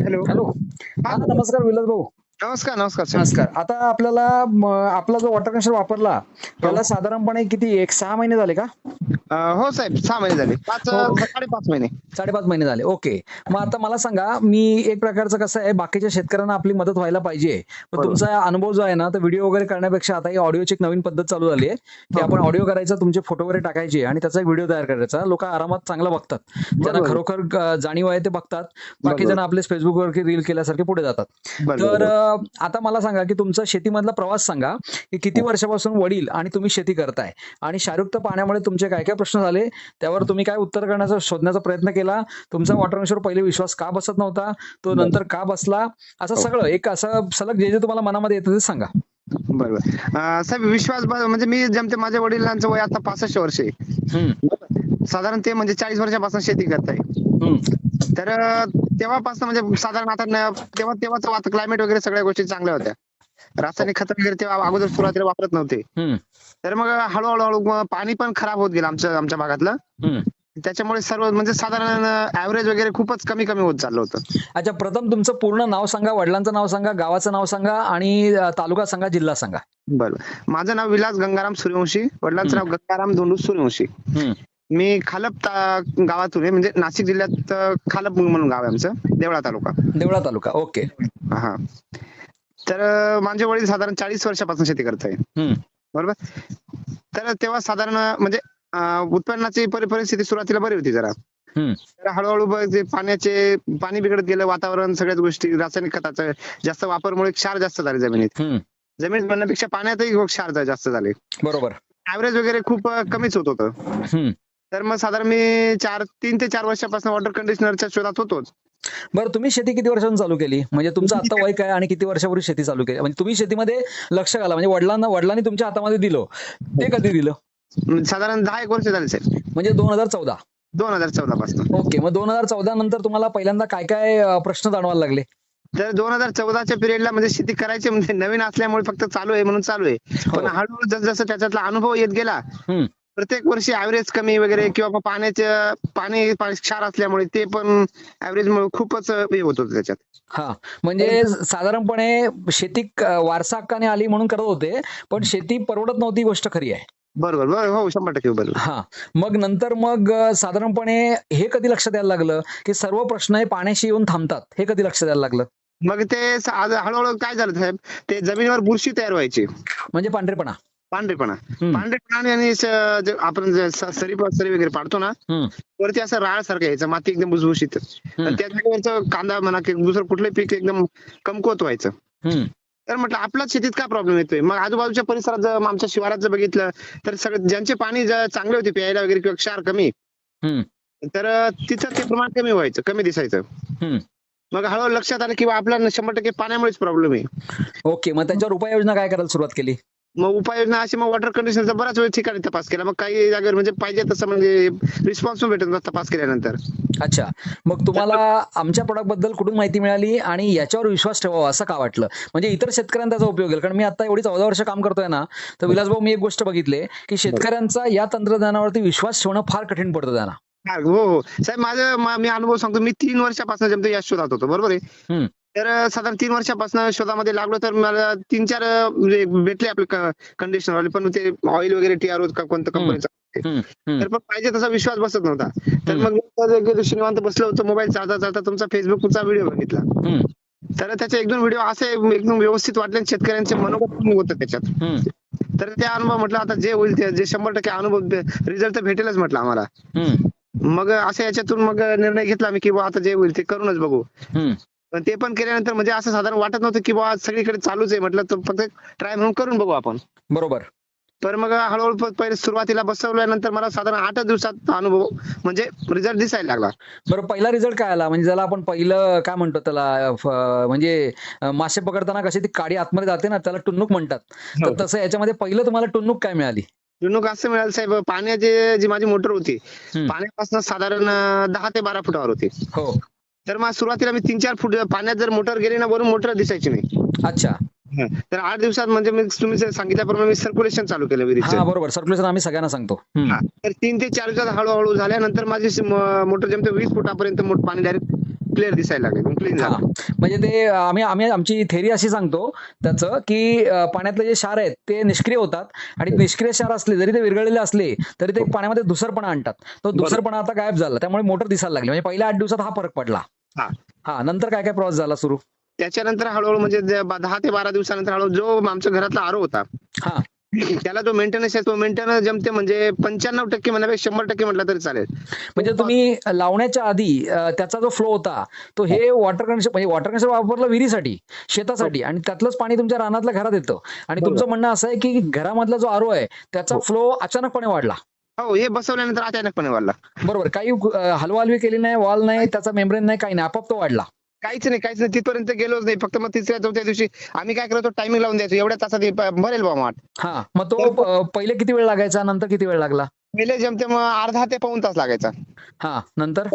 Hello. Hello. हा नमस्कार विलास भाऊ नमस्कार नमस्कार नमस्कार. आता आपल्याला आपला जो वॉटर कनेक्शन वापरला त्याला साधारणपणे किती एक सहा महिने झाले का? हो साहेब सहा महिने झाले. हो. साडेपाच महिने. साडेपाच महिने झाले. ओके. मग आता मला सांगा मी एक प्रकारचं कसं आहे बाकीच्या शेतकऱ्यांना आपली मदत व्हायला पाहिजे. पण. तुमचा अनुभव जो आहे ना तर व्हिडिओ वगैरे करण्यापेक्षा आता ही ऑडिओची एक नवीन पद्धत चालू झाली आहे की हो. आपण ऑडिओ करायचा तुमचे फोटो वगैरे टाकायचे आणि त्याचा एक व्हिडिओ तयार करायचा. लोक आरामात चांगलं बघतात. ज्यांना. खरोखर जाणीव आहे ते बघतात. बाकी जण आपले फेसबुकवर रील केल्यासारखे पुढे जातात. तर आता मला सांगा की तुमचा शेतीमधला प्रवास सांगा की किती वर्षापासून वडील आणि तुम्ही शेती करताय? आणि शाहरुख पाण्यामुळे तुमचे काय काय प्रश्न झाले? त्यावर तुम्ही काय उत्तर करण्याचा शोधण्याचा प्रयत्न केला? तुमचा वॉटर पहिले विश्वास का बसत नव्हता? तो नंतर का बसला? असं हो. सगळं एक असं सलग जे जे तुम्हाला मनामध्ये येतं ते सांगा. बरं बरं अं, साहेब विश्वास म्हणजे मी जमते माझ्या वडिलांचं वय आता पासष्ट वर्ष. आहे साधारण ते म्हणजे चाळीस वर्षापासून शेती करताय. तर तेव्हापासून म्हणजे साधारण आता तेव्हा तेव्हाच क्लायमेट वगैरे सगळ्या गोष्टी चांगल्या होत्या. रासायनिक खत वगैरे तेव्हा अगोदर सुरुवातीला वापरत नव्हते. तर मग हळूहळू हळू पाणी पण खराब होत गेलं आमच्या आमच्या भागातलं. त्याच्यामुळे सर्व म्हणजे साधारण ऍव्हरेज वगैरे खूपच कमी कमी होत चाललं होतं. अच्छा प्रथम तुमचं पूर्ण नाव सांगा वडिलांचं नाव सांगा गावाचं नाव सांगा आणि तालुका सांगा जिल्हा सांगा. बरं. माझं नाव विलास गंगाराम सूर्यवंशी वडिलांचं नाव गंगाराम धोंडू सूर्यवंशी. मी खालप गावातून आहे म्हणजे नाशिक जिल्ह्यात खालप म्हणून गाव आहे आमचं देवळा तालुका. देवळा तालुका ओके. हा. तर माझे वडील साधारण चाळीस वर्षापासून शेती करत आहे. बरोबर? तर तेव्हा साधारण म्हणजे उत्पन्नाची परि- परिस्थिती सुरुवातीला बरी होती जरा. तर हळूहळू पाण्याचे पाणी बिघडत गेलं वातावरण सगळ्याच गोष्टी रासायनिक खताचा जास्त वापरमुळे क्षार जास्त झाले जमिनीत. जमिनीत म्हणण्यापेक्षा पाण्यातही क्षार जास्त झाले. बरोबर. ऍव्हरेज वगैरे खूप कमीच होत होतं. तर मग साधारण मी चार तीन ते चार वर्षापासून वॉटर कंडिशनरच्या शोधात होतोच. बरं तुम्ही शेती किती वर्षांनी चालू केली? म्हणजे तुमचं आता वय काय आणि किती वर्षापूर्वी शेती चालू केली? म्हणजे तुम्ही शेतीमध्ये लक्ष घाला. म्हणजे वडिलांना वडिलांनी तुमच्या हातामध्ये दिलं. ते कधी दिलं? साधारण दहा एक वर्ष झाले साहेब. म्हणजे दोन हजार चौदा? दोन हजार चौदा पासून. ओके मग दोन हजार चौदा नंतर तुम्हाला पहिल्यांदा काय काय प्रश्न जाणवायला लागले? तर दोन हजार चौदाच्या पिरियडला म्हणजे शेती करायची म्हणजे नवीन असल्यामुळे फक्त चालू आहे म्हणून चालू आहे. पण हो. हळूहळू जसं त्याच्यातला अनुभव येत गेला. प्रत्येक वर्षी ऍव्हरेज कमी वगैरे किंवा पाण्याचं पाणी क्षार असल्यामुळे ते पण ऍव्हरेज मुळे खूपच हे होत होतं त्याच्यात. हा म्हणजे साधारणपणे शेती वारसा हक्काने आली म्हणून करत होते पण शेती परवडत नव्हती गोष्ट खरी आहे. बरोबर बरोबर हो शंभर टक्के बरोबर. हा मग नंतर मग साधारणपणे हे कधी लक्षात यायला लागलं की सर्व प्रश्न हे पाण्याशी येऊन थांबतात हे कधी लक्षात यायला लागलं? मग ते हळूहळू काय झालं साहेब ते जमिनीवर बुरशी तयार व्हायची. म्हणजे पांढरेपणा. पांढरेपणा. पांढरेपणा आणि आपण सरी सरी वगैरे पाडतो ना. वरती असं राळ सारखं यायचं माती एकदम भुसभुशीत. त्या जागेवरचं कांदा म्हणा की दुसरं कुठलंही पीक एकदम कमकुवत व्हायचं. तर म्हटलं आपल्याच शेतीत काय प्रॉब्लेम येतोय मग आजूबाजूच्या परिसरात जर आमच्या शिवारात जर बघितलं तर सगळं ज्यांचे पाणी जर चांगले होते प्यायला वगैरे किंवा क्षार कमी. तर तिथं ते प्रमाण कमी व्हायचं कमी दिसायचं. मग हळूहळू लक्षात आलं की बा आपल्याला शंभर टक्के पाण्यामुळेच प्रॉब्लेम आहे ओके मग त्याच्यावर उपाययोजना काय करायला सुरुवात केली मग उपाययोजना अशी मग वॉटर कंडिशनरचा बराच वेळ ठिकाणी तपास केला. मग काही जागेवर म्हणजे पाहिजे तसं म्हणजे रिस्पॉन्स भेटत तपास केल्यानंतर. अच्छा. मग तुम्हाला आमच्या प्रोडक्टबद्दल कुठून माहिती मिळाली आणि याच्यावर विश्वास ठेवावा असं का वाटलं? म्हणजे इतर शेतकऱ्यांना त्याचा उपयोग होईल कारण मी आता एवढी चौदा वर्ष काम करतोय ना तर विलासभाऊ मी एक गोष्ट बघितली की शेतकऱ्यांचा या तंत्रज्ञानावरती विश्वास ठेवणं फार कठीण पडतं त्यांना. हा, हो हो. साहेब माझं मा- अनुभव सांगतो मी तीन वर्षापासून जमतो या शोधात होतो बरोबर आहे. तर साधारण तीन वर्षापासून शोधामध्ये लागलो तर मला तीन चार म्हणजे भेटले आपले कंडिशनर वाले. पण ते ऑइल वगैरे टीआर कोणतं कंपनीचं हम्म, हम्म. तर पण पाहिजे तसा विश्वास बसत नव्हता. तर. मग निवांत बसलो होतो मोबाईल चालता चालता तुमचा फेसबुकचा व्हिडिओ बघितला. तर त्याचे एक दोन व्हिडिओ असे एकदम व्यवस्थित वाटले शेतकऱ्यांचे मनोगत होतं त्याच्यात. तर त्या अनुभव म्हटलं आता जे होईल ते जे शंभर टक्के अनुभव रिझल्ट तर भेटेलच म्हटलं आम्हाला. मग असं याच्यातून मग निर्णय घेतला मी की आता जे होईल ते करूनच बघू. पण ते पण केल्यानंतर म्हणजे असं साधारण वाटत नव्हतं की बुवा सगळीकडे चालूच आहे म्हटलं तर फक्त ट्राय म्हणून करून बघू आपण. बरोबर. तर मग हळूहळू पहिले सुरुवातीला बसवल्यानंतर मला साधारण आठ दिवसात अनुभव म्हणजे रिझल्ट दिसायला लागला. बरं पहिला रिझल्ट काय आला? म्हणजे ज्याला आपण पहिलं काय म्हणतो त्याला म्हणजे मासे पकडताना कशी ती काडी आतमध्ये जाते ना त्याला टुन्नुक म्हणतात. तर हो. तसं याच्यामध्ये पहिलं तुम्हाला टुन्नुक काय मिळाली? जुनूक असं मिळालं साहेब पाण्याची जी माझी मोटर होती. पाण्यापासून साधारण दहा ते बारा फुटावर होती. हो. तर मग सुरुवातीला मी तीन चार फूट पाण्यात जर मोटर गेली ना वरून मोटर दिसायची नाही. अच्छा. तर आठ दिवसात म्हणजे मी तुम्ही सांगितल्याप्रमाणे मी सर्क्युलेशन चालू केलं हा विहिरीचं बरोबर. सर्क्युलेशन आम्ही सगळ्यांना सांगतो. हा. तर तीन ते चार दिवसात हळूहळू झाल्यानंतर माझी मोटर जमते वीस फुटापर्यंत मोठ पाणी डायरेक्ट क्लिअर दिसायला लागले एकदम क्लीन हा. झालं म्हणजे ते आम्ही आम्ही आमची थेरी अशी सांगतो त्याचं की पाण्यातले जे क्षार आहेत ते निष्क्रिय होतात आणि निष्क्रिय क्षार असले जरी ते विरघळलेले असले तरी ते पाण्यामध्ये धुसरपणा आणतात. तो धुसरपणा आता गायब झाला त्यामुळे मोटर दिसायला लागली. म्हणजे पहिल्या आठ दिवसात हा फरक पडला. हा. हा नंतर काय काय प्रवास झाला सुरू? त्याच्यानंतर हळूहळू म्हणजे दहा ते बारा दिवसानंतर हळूहळू जो आमच्या घरातला आरो होता हा. त्याला जो मेंटेनन्स आहे तो मेंटेनन्स जमते म्हणजे पंच्याण्णव टक्के म्हणापेक्षा शंभर टक्के म्हटलं तरी चालेल. म्हणजे तुम्ही लावण्याच्या आधी त्याचा जो फ्लो होता तो हे वॉटर कनेक्शन म्हणजे वॉटर कनेक्शन वापरलं विहिरीसाठी शेतासाठी आणि त्यातलंच पाणी तुमच्या रानातल्या घरात येतं. आणि तुमचं म्हणणं असं आहे की घरामधला जो आरो आहे त्याचा हो. फ्लो अचानकपणे वाढला. हो हे बसवल्यानंतर अचानकपणे वाढला. बरोबर. काही अं, हलवाहलवी केली नाही वॉल नाही त्याचा मेम्ब्रेन नाही काही नाही. आपोआप तो वाढला. काहीच नाही काहीच नाही. तिथपर्यंत गेलोच नाही. फक्त मग तिसऱ्या चौथ्या दिवशी आम्ही काय करतो टायमिंग लावून द्यायचो. एवढ्या तासात हे प- भरेल बा माठ हा. मग तो अं, पहिले किती वेळ लागायचा? नंतर किती वेळ लागला? पहिले जमते मग अर्धा ते पाऊन तास लागायचा. हा नंतर?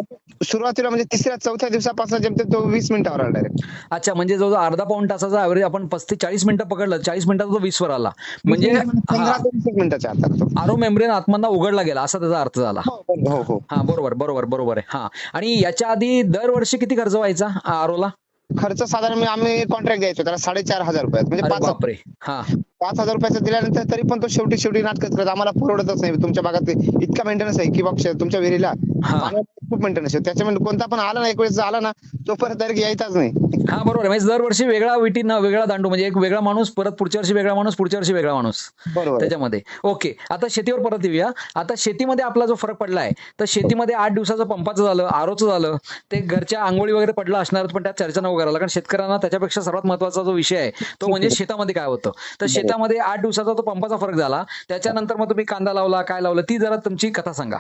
सुरुवातीला म्हणजे तिसऱ्या चौथ्या दिवसापासून जमते तो वीस मिनिटावर आला डायरेक्ट अच्छा म्हणजे जो अर्धा पाऊण तासाचा ऍव्हरेज आपण पस्तीस चाळीस मिनिटं पकडलं चाळीस मिनिटाचा तो वीस वर आला. म्हणजे पंधरा हा. ते वीस एक मिनिटाच्या आत तो. आरो मेम्ब्रेन आतमधनं उघडला गेला असा त्याचा अर्थ झाला. हो हो हा बरोबर बरोबर बरोबर आहे. हा. आणि याच्या आधी दरवर्षी किती खर्च व्हायचा आरोला? खर्च साधारण मी- आम्ही कॉन्ट्रॅक्ट द्यायचो त्याला साडेचार हजार रुपयात म्हणजे अरे पाच बापरे. हा. पाच हजार रुपयाचं दिल्यानंतर तरी पण तो शेवटी शेवटी नाटकच करत आम्हाला परवडतच नाही. तुमच्या भागात इतका मेंटेनन्स आहे की बाबा तुमच्या विहिरीला हा. खूप मेंटेनन्स आहे. त्याच्यामध्ये कोणता पण आला ना एक वेळेस आला ना तो परत डायरेक्ट यायचाच नाही. हा बरोबर आहे. म्हणजे दरवर्षी वेगळा विटी न वेगळा दांडू म्हणजे एक वेगळा माणूस परत पुढच्या वर्षी वेगळा माणूस पुढच्या वर्षी वेगळा माणूस. बरोबर. त्याच्यामध्ये. ओके. आता शेतीवर परत येऊया. आता शेतीमध्ये आपला जो फरक पडलाय तर शेतीमध्ये आठ दिवसाचं पंपाचं झालं आरोचं झालं ते घरच्या आंघोळी वगैरे पडलं असणार पण त्यात चर्चा नको करायला कारण शेतकऱ्यांना त्याच्यापेक्षा सर्वात महत्त्वाचा जो विषय आहे तो म्हणजे शेतामध्ये काय होतं. तर शेतामध्ये आठ दिवसाचा तो पंपाचा फरक झाला. त्याच्यानंतर मग तुम्ही कांदा लावला काय लावलं ती जरा तुमची कथा सांगा.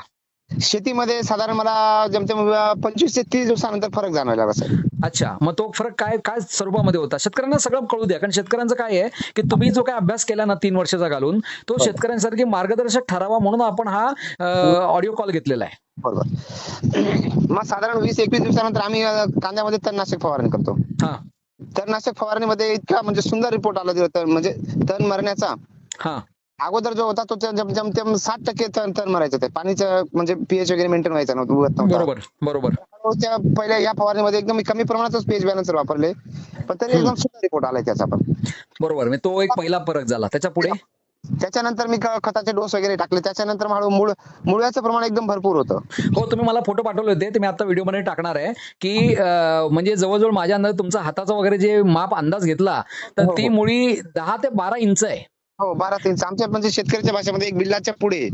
शेतीमध्ये साधारण मला जमते पंचवीस ते तीस दिवसानंतर फरक जाणवायला लागला सर. अच्छा मग तो फरक काय काय स्वरूपामध्ये होता? शेतकऱ्यांना सगळं कळू द्या कारण शेतकऱ्यांचं काय आहे की तुम्ही जो काय अभ्यास केला ना तीन वर्षाचा घालून तो शेतकऱ्यांसाठी मार्गदर्शक ठरावा म्हणून आपण हा ऑडिओ कॉल घेतलेला आहे. बरोबर. मग साधारण वीस एकवीस दिवसानंतर आम्ही कांद्यामध्ये तणनाशक फवारणी करतो. हा. तणनाशक फवारणीमध्ये इतका म्हणजे सुंदर रिपोर्ट आला म्हणजे तण मरण्याचा हा. अगोदर जो होता तो त्या जम- जमतेम साठ टक्के तण मरायचं ते पाणीचं म्हणजे पीएच वगैरे मेंटेन व्हायचं नव्हतं बरोबर बरोबर. तो त्या पहिल्या या फवारणीमध्ये एकदम कमी प्रमाणातच पीएच बॅलन्सर वापरले. पण तरी एकदम सुंदर रिपोर्ट आलाय त्याचा पण. बरोबर म्हणजे तो एक पहिला फरक झाला. त्याच्या पुढे त्याच्यानंतर मी ख- खताचे डोस वगैरे टाकले. त्याच्यानंतर हळू मूळ मुळव्याचं प्रमाण एकदम भरपूर होतं. हो तुम्ही मला फोटो पाठवले होते. ते मी आता व्हिडिओमध्ये टाकणार आहे की अं, म्हणजे जवळजवळ माझ्या अंदाज तुमचा हाताचा वगैरे जे माप अंदाज घेतला तर हो, ती हो. मुळी दहा ते बारा इंच आहे. हो बारा तीन आमच्या म्हणजे शेतकऱ्याच्या भाषेमध्ये एक बिल्लाच्या पुढे.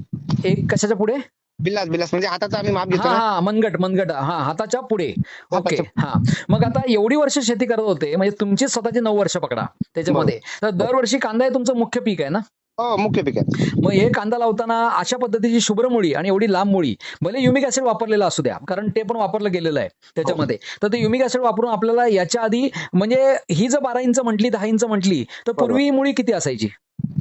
एक कशाच्या पुढे? बिल्लास बिल्लास म्हणजे हाताचा आम्ही माप घेतो हा मनगट मनगट. हा हाताच्या पुढे. ओके हा. मग आता एवढी वर्ष शेती करत होते म्हणजे तुमची स्वतःची नऊ वर्ष पकडा त्याच्यामध्ये. तर दरवर्षी कांदा हे तुमचं मुख्य पीक आहे ना? हो मुख्य पीक. आहे मग हे कांदा लावताना अशा पद्धतीची शुभ्र मुळी आणि एवढी लांब मुळी भले युमिक ऍसिड वापरलेला असू द्या कारण ते पण वापरलं गेलेलं आहे त्याच्यामध्ये. तर ते युमिक ऍसिड वापरून आपल्याला याच्या आधी म्हणजे ही जर बारा इंच म्हटली दहा इंच म्हटली तर पूर्वी ही मुळी किती असायची?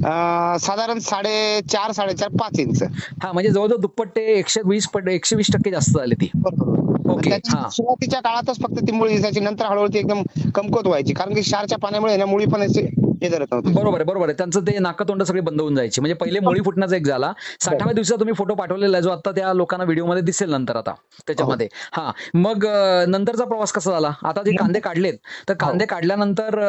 अं, साधारण साडेचार साडेचार पाच इंच. हा म्हणजे जवळजवळ दुप्पट ते एकशे वीस पट एकशे वीस टक्के जास्त झाली ती. ओके, त्याच्या हा. सुरुवातीच्या काळातच फक्त ती मुळी दिसायची नंतर हळूहळू ती एकदम कमकुवत व्हायची कारण की क्षारच्या पाण्यामुळे ना मुळी पण अशी हे बरोबर आहे बरोबर आहे. त्यांचं ते नाकतोंड सगळे बंद होऊन जायचे. म्हणजे पहिले मुळी फुटण्याचा एक झाला. साठाव्या दिवसात तुम्ही फोटो पाठवलेला आहे जो आता त्या लोकांना व्हिडिओमध्ये दिसेल नंतर आता त्याच्यामध्ये. हा. मग अं, नंतरचा प्रवास कसा झाला? आता जे कांदे काढलेत तर कांदे काढल्यानंतर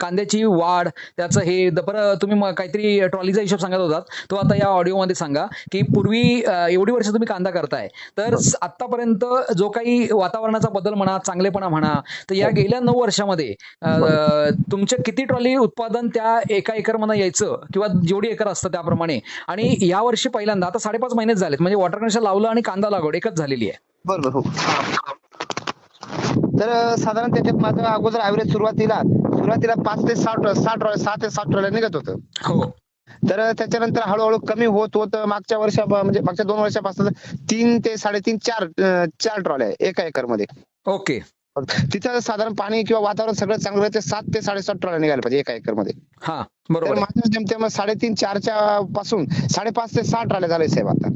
कांद्याची वाढ त्याचं हे बरं तुम्ही काहीतरी ट्रॉलीचा हिशोब सांगत होतात. तो आता या ऑडिओमध्ये सांगा की पूर्वी एवढी वर्ष तुम्ही कांदा करताय तर स- आतापर्यंत जो काही वातावरणाचा बदल म्हणा चांगलेपणा म्हणा तर या गेल्या नऊ वर्षामध्ये अं, तुमचे किती ट्रॉली उत्पादन त्या एका एकर मना यायचं किंवा जेवढी एकर असतं त्याप्रमाणे. आणि या वर्षी पहिल्यांदा आता साडेपाच महिनेच झालेत म्हणजे वॉटर कनेक्शन लावलं आणि कांदा लागवड एकच झालेली आहे. बरोबर हो. तर साधारण त्याच्यात माझं अगोदर ऍव्हरेज सुरुवातीला सुरुवातीला पाच ते साठ साठ सहा ते सात ट्रॉल्या निघत होतं. हो. तर त्याच्यानंतर हळूहळू कमी होत होत मागच्या वर्षा म्हणजे मागच्या दोन वर्षापासून तीन ते साडेतीन चार चार ट्रॉल्या एका एकरमध्ये ओके. तिथं साधारण पाणी किंवा वातावरण सगळं चांगलं आहे ते सात ते साडेसात ट्रॉल्या निघायला पाहिजे एका एकरमध्ये हा बरोबर. माझ्या जेमतेम साडेतीन चारच्या पासून साडेपाच ते सहा ट्रॉल्या झाले साहेब आता.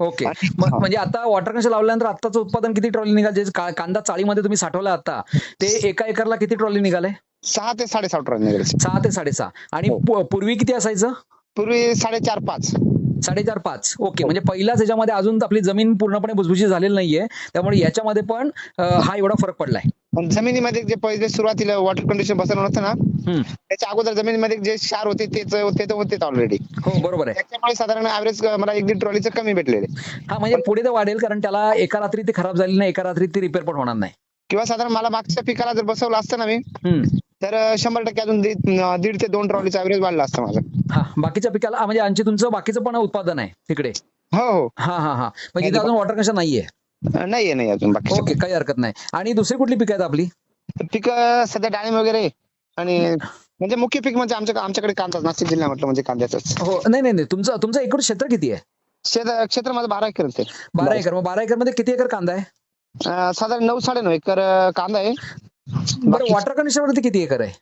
ओके. म्हणजे आता वॉटर कनेक्शन लावल्यानंतर आताचं उत्पादन किती ट्रॉली निघाले? कांदा चाळीमध्ये तुम्ही साठवला आता ते एका एकरला किती ट्रॉली निघाले? सहा ते साडेसहा ट्रॉल्या निघाले सहा ते साडेसहा. आणि हो. पूर्वी किती असायचं? पूर्वी साडेचार पाच. साडेचार पाच. ओके म्हणजे पहिल्याच ह्याच्यामध्ये अजून आपली जमीन पूर्णपणे भुसभुशीत झालेली नाहीये. त्यामुळे याच्यामध्ये पण हा एवढा फरक पडलाय. पण जमिनीमध्ये जे पहिले सुरुवातीला वॉटर कंडिशन बसवलं होतं ना. त्याच्या अगोदर जमिनीमध्ये जे क्षार होते तेच ते होतेच ऑलरेडी हो बरोबर आहे. त्याच्यामुळे साधारण ऍव्हरेज मला एक दीड ट्रॉलीचं कमी भेटलेले. हा म्हणजे पुढे तर वाढेल कारण त्याला एका रात्री ती खराब झाली नाही एका रात्री ती रिपेअर पण होणार नाही. किंवा साधारण मला मागच्या पिकाला जर बसवलं असतं ना मी. तर शंभर टक्के अजून दीड ते दोन ट्रॉलीचं ऍव्हरेज वाढलं असतं माझं. हा बाकीच्या पिकाला म्हणजे आणखी तुमचं बाकीचं पण उत्पादन आहे तिकडे? हो हो. हा हा हा. म्हणजे इथे अजून वॉटर कनेक्शन नाहीये? नाहीये नाही अजून बाकी ओके काही हरकत नाही. आणि दुसरी कुठली पिकं आहेत आपली? पीक सध्या डाळिंब वगैरे. आणि म्हणजे मुख्य पीक म्हणजे आमच्या आमच्याकडे कांदा नाशिक जिल्हा म्हटलं म्हणजे कांद्याच हो नाही नाही नाही. तुमचं तुमचं एकूण क्षेत्र किती आहे? शेत क्षेत्र माझं बारा एकर. बारा एकर. मग बारा एकरमध्ये किती एकर कांदा आहे? साधारण नऊ साडे नऊ एकर कांदा आहे. बरं वॉटर कंडिशन वरती किती एकर आहे?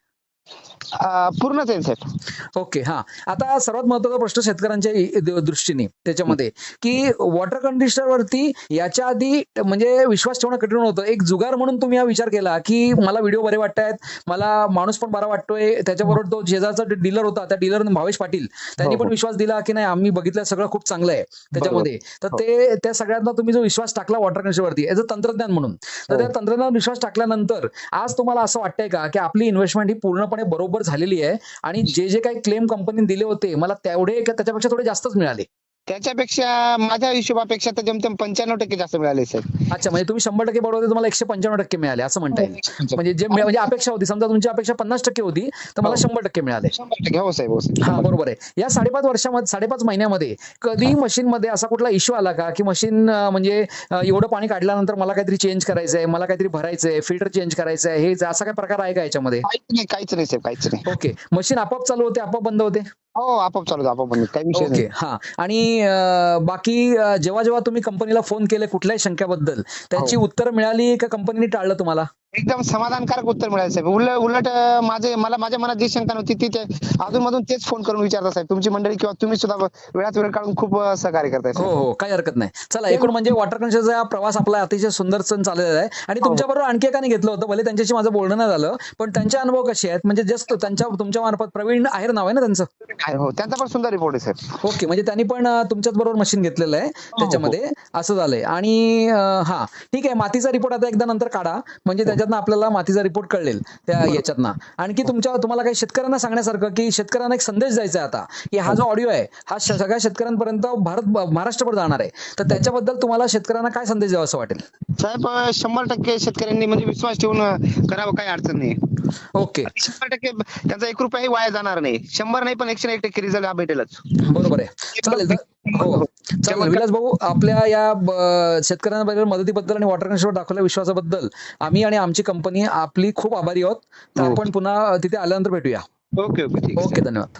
आहे साहेब ओके हा आता सर्वात महत्त्वाचा प्रश्न शेतकऱ्यांच्या दृष्टीने त्याच्यामध्ये की वॉटर कंडिशनर वरती याच्या आधी म्हणजे विश्वास ठेवणं कठीण होतं एक जुगार म्हणून तुम्ही हा विचार केला की मला व्हिडिओ बरे वाटतायत मला माणूस पण बरा वाटतोय त्याच्याबरोबर तो शेजारचा डीलर होता त्या डीलर भावेश पाटील त्यांनी हो, पण हो. विश्वास दिला की नाही आम्ही बघितलं सगळं खूप चांगलं आहे त्याच्यामध्ये तर हो. ते त्या सगळ्यांना तुम्ही जो विश्वास टाकला वॉटर कंडिशनर वरती ॲज अ तंत्रज्ञान म्हणून तर. त्या तंत्रज्ञान विश्वास टाकल्यानंतर आज तुम्हाला असं वाटतंय का की आपली इन्व्हेस्टमेंट ही पूर्णपणे बरोबर झालेली आहे. आणि जे जे काही क्लेम कंपनीने दिले होते मला तेवढे त्याच्यापेक्षा थोडे जास्तच मिळाले. त्याच्यापेक्षा माझ्या हिशोबापेक्षा तर जमतेम पंच्याण्णव टक्के जास्त मिळाले साहेब. अच्छा म्हणजे तुम्ही शंभर टक्के बरोबर तुम्हाला एकशे पंच्याण्णव टक्के मिळाले असं म्हणता येईल. म्हणजे जे म्हणजे अपेक्षा होती समजा तुमची अपेक्षा पन्नास टक्के होती तर मला हो. शंभर टक्के मिळाले. शंभर टक्के हो साहेब हो हा बरोबर आहे. या साडेपाच वर्षामध्ये साडेपाच महिन्यामध्ये कधी मशीन मध्ये असा कुठला इश्यू आला का की मशीन म्हणजे एवढं पाणी काढल्यानंतर मला काहीतरी चेंज करायचंय मला काहीतरी भरायचंय फिल्टर चेंज करायचंय हे असा काय प्रकार आहे का याच्यामध्ये? काहीच नाही काहीच नाही साहेब काहीच नाही. ओके. मशीन आपोआप चालू होते आपोआप बंद होते? हो आपोआप चालू आपोआप बंद. काही विषय ओके नाही हा आणि अं, बाकी अं, जेव्हा जेव्हा तुम्ही कंपनीला फोन केले कुठल्याही शंक्याबद्दल त्याची हो. उत्तर मिळाली का कंपनीने टाळलं तुम्हाला एकदम समाधानकारक उत्तर मिळालं साहेब. उलट उलट माझे मला माझ्या मनात जी शंका नव्हती ती ते अधून मधून तेच फोन करून विचारता साहेब. तुमची मंडळी किंवा तुम्ही सुद्धा वेळात वेळ काढून खूप सहकार्य करताय हो. हो. काही हरकत नाही. चला एकूण म्हणजे वॉटर कंडिशनचा प्रवास आपला अतिशय सुंदर सण चाललेला आहे. आणि हो. तुमच्या बरोबर आणखी एकाने घेतलं होतं. भले त्यांच्याशी माझं बोलणं नाही झालं पण त्यांचे अनुभव कसे आहेत? म्हणजे जस्ट त्यांच्या तुमच्या मार्फत प्रवीण आहेर नाव आहे ना त्यांचं? हो. त्यांचा पण सुंदर रिपोर्ट आहे साहेब. ओके. म्हणजे त्यांनी पण तुमच्याच बरोबर मशीन घेतलेलं आहे. त्याच्यामध्ये असं झालंय. आणि हा. ठीक आहे. मातीचा रिपोर्ट आता एकदा नंतर काढा. म्हणजे त्याच्यातनं आपल्याला मातीचा रिपोर्ट कळेल त्या याच्यातनं. आणखी तुमच्या तुम्हाला काही शेतकऱ्यांना सांगण्यासारखं की शेतकऱ्यांना एक संदेश द्यायचा आहे आता की हा जो ऑडिओ आहे हा सगळ्या शेतकऱ्यांपर्यंत भारत महाराष्ट्रभर जाणार आहे. तर त्याच्याबद्दल तुम्हाला शेतकऱ्यांना काय संदेश द्यावा असं वाटेल? साहेब शंभर टक्के शेतकऱ्यांनी म्हणजे विश्वास ठेवून करावं काही अडचण नाही. ओके. शंभर टक्के त्यांचा एक रुपयाही वाया जाणार नाही. शंभर नाही पण एकशे एक टक्के रिझल्ट हा भेटेलच. बरोबर आहे. चालेल हो. चालेल विलास भाऊ आपल्या या शेतकऱ्यांबद्दल मदतीबद्दल आणि वॉटर कनेक्शनवर दाखवलेल्या विश्वासाबद्दल आम्ही आणि आमची कंपनी आपली खूप आभारी आहोत. तर हो. आपण पुन्हा तिथे आल्यानंतर भेटूया. ओके ओके ओके धन्यवाद.